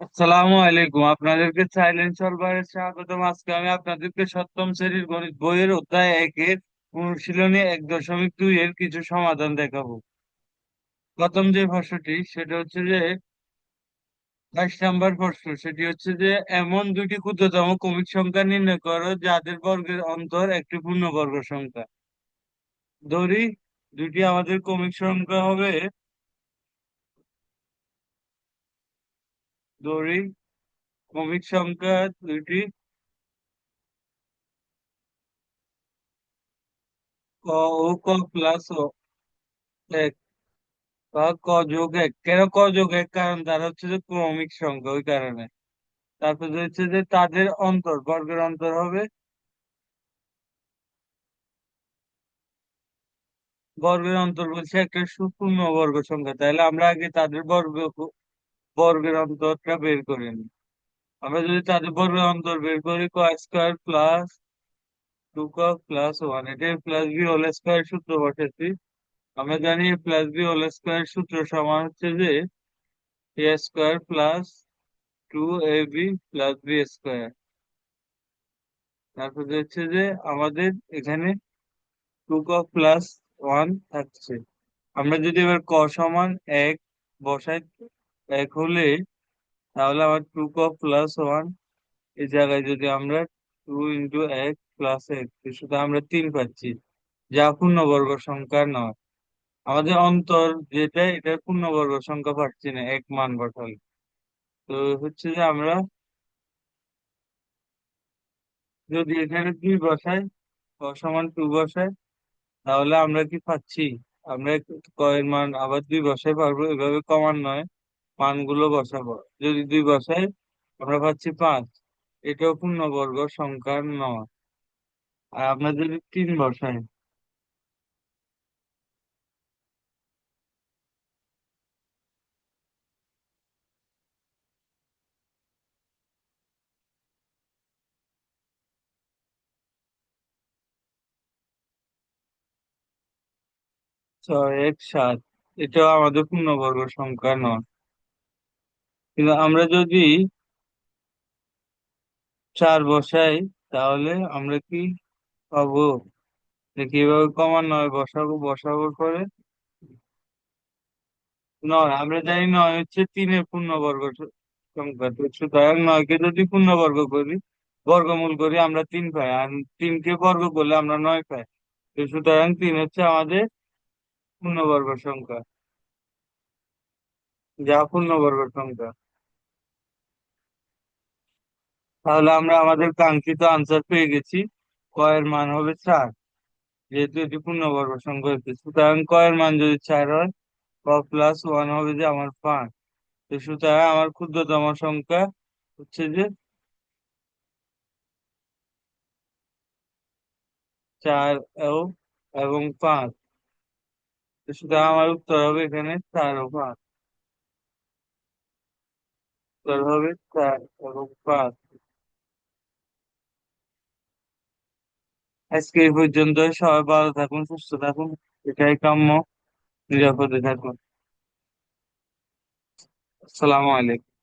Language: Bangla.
আসসালামু আলাইকুম আপনাদেরকে সাইলেন্ট সরবরাহে স্বাগতম। আজকে আমি আপনাদেরকে সপ্তম শ্রেণির গণিত বইয়ের অধ্যায় একের অনুশীলনী এক দশমিক দুই এর কিছু সমাধান দেখাবো। প্রথম যে প্রশ্নটি, সেটা হচ্ছে যে, বাইশ নাম্বার প্রশ্ন, সেটি হচ্ছে যে, এমন দুটি ক্ষুদ্রতম ক্রমিক সংখ্যা নির্ণয় করো যাদের বর্গের অন্তর একটি পূর্ণবর্গ সংখ্যা। ধরি, দুটি আমাদের ক্রমিক সংখ্যা হবে ধরি ক্রমিক সংখ্যা দুইটি, ক, ও, ক প্লাস ও এক। ক যোগ এক। কেন ক যোগ এক? কারণ তারা হচ্ছে যে ক্রমিক সংখ্যা, ওই কারণে। তারপর হচ্ছে যে তাদের অন্তর, বর্গের অন্তর হবে বর্গের অন্তর বলছে একটা সুপূর্ণ বর্গ সংখ্যা। তাহলে আমরা আগে তাদের বর্গ বর্গের অন্তরটা বের করে নিই আমরা যদি তাদের বর্গের অন্তর বের করি ক স্কোয়ার প্লাস টু ক প্লাস ওয়ান এটা প্লাস বি হোল স্কোয়ার সূত্র বসাচ্ছি। আমরা জানি প্লাস বি হোল স্কোয়ার সূত্র সমান হচ্ছে যে a square plus two a b plus b square তারপর হচ্ছে যে, আমাদের এখানে টু ক প্লাস ওয়ান থাকছে। আমরা যদি এবার ক সমান এক বসাই এক হলে তাহলে আমার টু ক প্লাস ওয়ান এই জায়গায় যদি আমরা টু ইন্টু এক প্লাস এক শুধু আমরা তিন পাচ্ছি। যা পূর্ণবর্গ সংখ্যা নয়। আমাদের অন্তর যেটা, এটা পূর্ণবর্গ সংখ্যা পাচ্ছি না, এক মান বসালে তো হচ্ছে যে আমরা যদি এখানে দুই বসাই সমান টু বসাই, তাহলে আমরা কি পাচ্ছি? আমরা কয়ের মান আবার দুই বসাই, পারব এভাবে কমান নয়। মানগুলো বসাবো। যদি দুই বসাই, আমরা পাচ্ছি পাঁচ। এটাও পূর্ণবর্গ সংখ্যা নয়। আর আমরা যদি তিন বসাই, ছয়, এক, সাত, এটাও আমাদের পূর্ণবর্গ সংখ্যা নয়। কিন্তু আমরা যদি চার বসাই, তাহলে আমরা কি পাবো? কীভাবে কমান নয়, বসাবো বসাবোর পরে নয়, আমরা জানি নয় হচ্ছে তিনের পূর্ণবর্গ সংখ্যা। তো সুতরাং নয়কে যদি পূর্ণবর্গ করি, বর্গমূল করি, আমরা তিন পাই। আর তিনকে বর্গ করলে আমরা নয় পাই। তো সুতরাং তিন হচ্ছে আমাদের পূর্ণ পূর্ণবর্গ সংখ্যা। যা পূর্ণ পূর্ণবর্গ সংখ্যা। তাহলে আমরা আমাদের কাঙ্ক্ষিত আনসার পেয়ে গেছি। কয়ের মান হবে চার। যেহেতু এটি পূর্ণবর্গ সংখ্যা হচ্ছে সুতরাং কয়ের মান যদি চার হয়, ক প্লাস ওয়ান হবে যে আমার পাঁচ। তো সুতরাং আমার ক্ষুদ্রতম সংখ্যা হচ্ছে যে চার এবং পাঁচ। তো সুতরাং আমার উত্তর হবে এখানে চার ও পাঁচ। উত্তর হবে চার এবং পাঁচ। আজকে এই পর্যন্ত সবাই ভালো থাকুন সুস্থ থাকুন। এটাই কাম্য। নিরাপদে থাকুন। আসসালামু আলাইকুম।